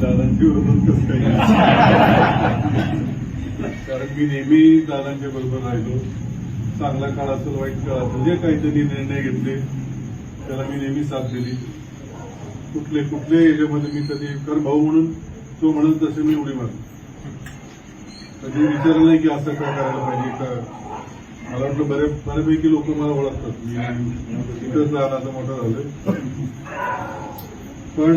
दादांची कसं काही कारण मी नेहमी दादांच्या बरोबर राहिलो चांगला काळ असेल वाईट काळ असेल जे काही त्यांनी निर्णय घेतले त्याला मी नेहमी साथ दिली. कुठले कुठले याच्यामध्ये मी कधी कारण भाऊ म्हणून तो म्हणून तसे मी उडी मारली कधी विचारलं नाही की असं काय करायला पाहिजे का? मला वाटलं बऱ्या बऱ्यापैकी लोक मला ओळखतात. मी तिथंच लहानाचा मोठा झालं पण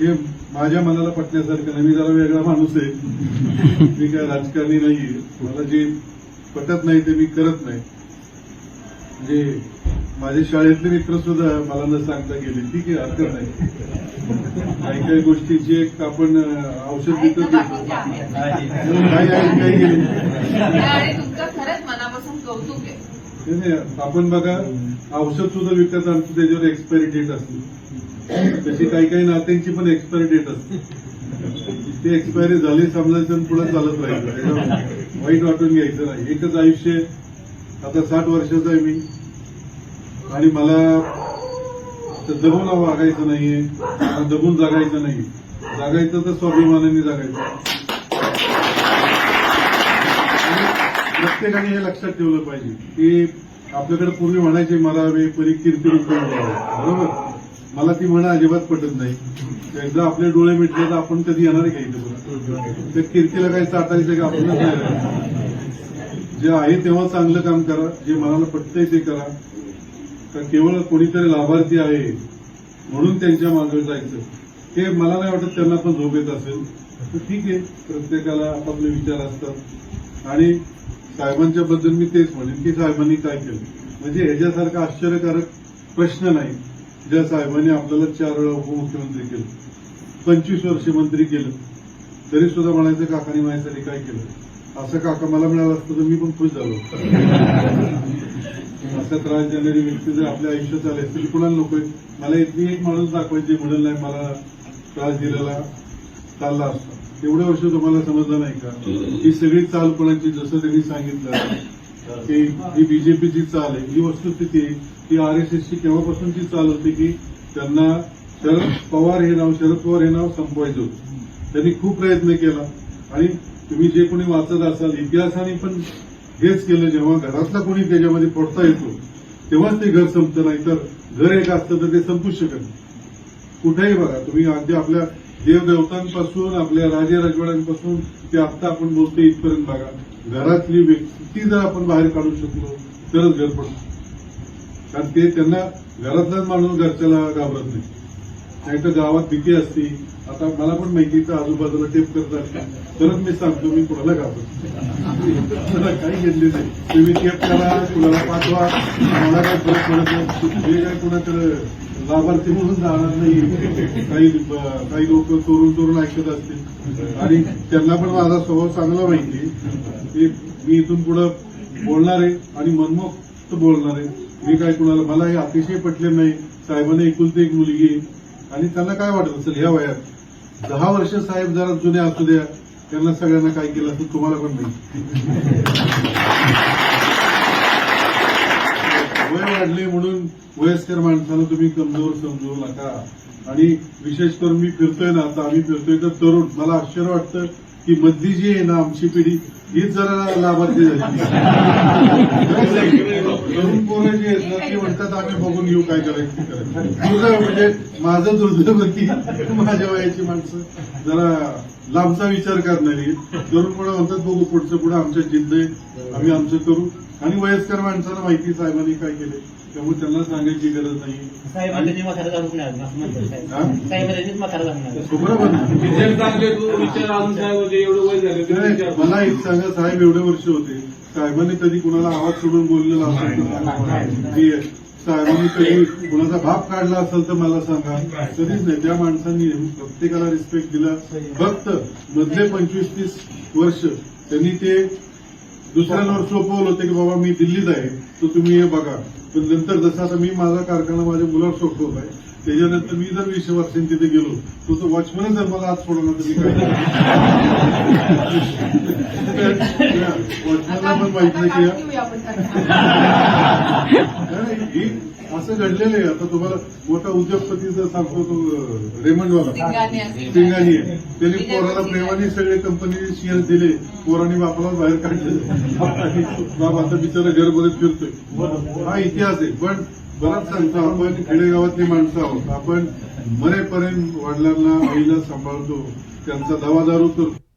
हे माझ्या मनाला पटण्यासारखं नाही. मी जरा वेगळा माणूस आहे. मी काय राजकारणी नाहीये. मला जे पटत नाही ते मी करत नाही. म्हणजे माझे शाळेतले मित्र सुद्धा मला न सांगता गेले. ठीक आहे हरकत नाही. काही काही गोष्टीची एक आपण औषध आहेत. काही काही गेले खरंच मनापासून कौतुक आहे. आपण बघा औषध सुद्धा विकत आणतो त्याच्यावर एक्सपायरी डेट असते. तशी काही काही नात्यांची पण एक्सपायरी डेट असते. ते एक्सपायरी झाली समजायचं आणि पुढे चालत राहायचं वाईट वाटून घ्यायचं नाही. एकच आयुष्य आता साठ वर्षाचा आहे मी. आणि मला तर दबून वागायचं नाहीये दबून जगायचं नाही जगायचं तर स्वाभिमानाने जगायचं आणि प्रत्येकाने हे लक्षात ठेवलं पाहिजे की आपल्याकडे पूर्वी म्हणायचे मला परी कीर्ती बरोबर? मला ती म्हणा अजिबात पटत नाही. एकदा आपले डोळे मिटले तर आपण कधी येणार काही ते परत? त्या कीर्तीला काही चाटायचं का? आपणच जे आहे तेव्हा चांगलं काम करा. जे मनाला पटतंय ते करा. तर केवळ कोणीतरी लाभार्थी आहे म्हणून त्यांच्या मागे जायचं? हे मला नाही वाटत त्यांना पण झोप येत असेल. तर ठीक आहे. प्रत्येकाला आपापले विचार असतात. आणि साहेबांच्या बद्दल मी तेच म्हणेन की साहेबांनी काय केलं? म्हणजे ह्याच्यासारखा आश्चर्यकारक प्रश्न नाही ज्या साहेबांनी आपल्याला चार वेळा उपमुख्यमंत्री केलं पंचवीस वर्ष मंत्री केलं तरी सुद्धा म्हणायचं काकाने माझ्यासाठी काय केलं? असं काका मला मिळालं असतं तर मी पण खुश झालो असा त्रास देणारी व्यक्ती जर आपल्या आयुष्यात आले तरी कुणाला नकोय मला इतकी एक माणूस दाखवायची म्हणून नाही मला त्रास दिलेला चालला असता. एवढ्या वर्ष तुम्हाला समजलं नाही का? ही सगळी चाल कोणाची जसं त्यांनी सांगितलं की ही बीजेपीची चाल आहे ही वस्तुस्थिती आहे एस आरएसएसची केव्हापासूनची चाल होती की त्यांना शरद पवार हे नाव शरद पवार हे नाव संपवायचं होतं. त्यांनी खूप प्रयत्न केला. आणि तुम्ही जे कोणी वाचत असाल इतिहासाने पण हेच केलं जेव्हा घरातला कोणी त्याच्यामध्ये पडता येतो तेव्हाच ते घर संपतं नाही तर घर एक असतं तर ते संपूच शकत नाही. कुठेही बघा तुम्ही अगदी आपल्या देवदेवतांपासून आपल्या राजे राजवाड्यांपासून ते आत्ता आपण बोलतो इथपर्यंत बघा. घरातली व्यक्ती जर आपण बाहेर काढू शकलो तरच घर पडतो. कारण ते त्यांना घरातलाच माणूस घरच्याला घाबरत नाही. नाही तर गावात भीती असती. आता मला पण माहिती तर आजूबाजूला टेप करतात. तरच मी सांगतो मी कुणाला घाबरतो काही घेतले नाही. तुम्ही टेप करा कुणाला पाठवा मला काय फरक पडत नाही. जे काय कुणाकडे लाभार्थी म्हणून जाणार नाही काही काही लोक चोरून चोरून ऐकत असतील. आणि त्यांना पण माझा स्वभाव चांगला माहिती आहे. की मी इथून पुढं बोलणार आहे आणि मनमोक्त बोलणार आहे. मी काय कुणाला मला हे अतिशय पटले नाही. साहेबांना एकुलती एक मुलगी आहे. आणि त्यांना काय वाटत असेल ह्या वयात? दहा वर्ष साहेब जरा जुने असू द्या. त्यांना सगळ्यांना काय केलं असं तुम्हाला पण नाही वाढले म्हणून वयस्कर माणसाला तुम्ही कमजोर समजू नका. आणि विशेष करून मी फिरतोय ना आता आम्ही फिरतोय तर तरुण मला आश्चर्य वाटतं की मधली जी आहे ना आमची पिढी हीच जरा लाभार्थी झाली. तरुण पोरं जे आहेत ना ते म्हणतात आम्ही बघून येऊ काय करायचं करायचं. दुर्दैव म्हणजे माझं दुर्दैव की माझ्या वयाची माणसं जरा लांबचा विचार करणारी तरुण मुलं म्हणतात बघू पुढचं पुढे आमच्या जिद्द आहे. आम्ही आमचं करू. आणि वयस्कर माणसाला माहिती साहेबांनी काय केले त्यामुळे त्यांना सांगायची गरज नाही. साहेबांनी. हा? मला एक सांगा साहेब एवढे वर्ष होते. साहेबांनी कधी कुणाला आवाज सोडून बोललेला असेल साहेबांनी कधी कुणाचा भाप काढला असेल तर मला सांगा. कधीच नाही. त्या माणसांनी प्रत्येकाला रिस्पेक्ट दिला. फक्त मधले पंचवीस तीस वर्ष त्यांनी ते दुसऱ्यांवर सोपवलं होतं की बाबा मी दिल्लीत आहे तर तुम्ही हे बघा. पण नंतर जसं आता मी माझा कारखाना माझ्या मुलावर सोपवत आहे त्याच्यानंतर मी जर वीस वर्षांनी तिथे गेलो तो तो वॉचमन जर मला आज सोडवला तर मी काय वॉचमनला पण माहीत नाही की ही असं घडलेलं आहे. आता तुम्हाला मोठा उद्योगपती जर सांगतो तो रेमंडवाला. सिंगानी आहे त्यांनी पोराला प्रेमाने सगळे कंपनीने शेअर दिले. पोरांनी बापाला बाहेर काढले. बाप आता बिचारा घरमध्ये फिरतोय. हा इतिहास आहे. पण बराच सांगतो आपण खेडेगावातली माणसं आहोत. आपण मरेपर्यंत वडिलांना आईला सांभाळतो. त्यांचा दवादारू करतो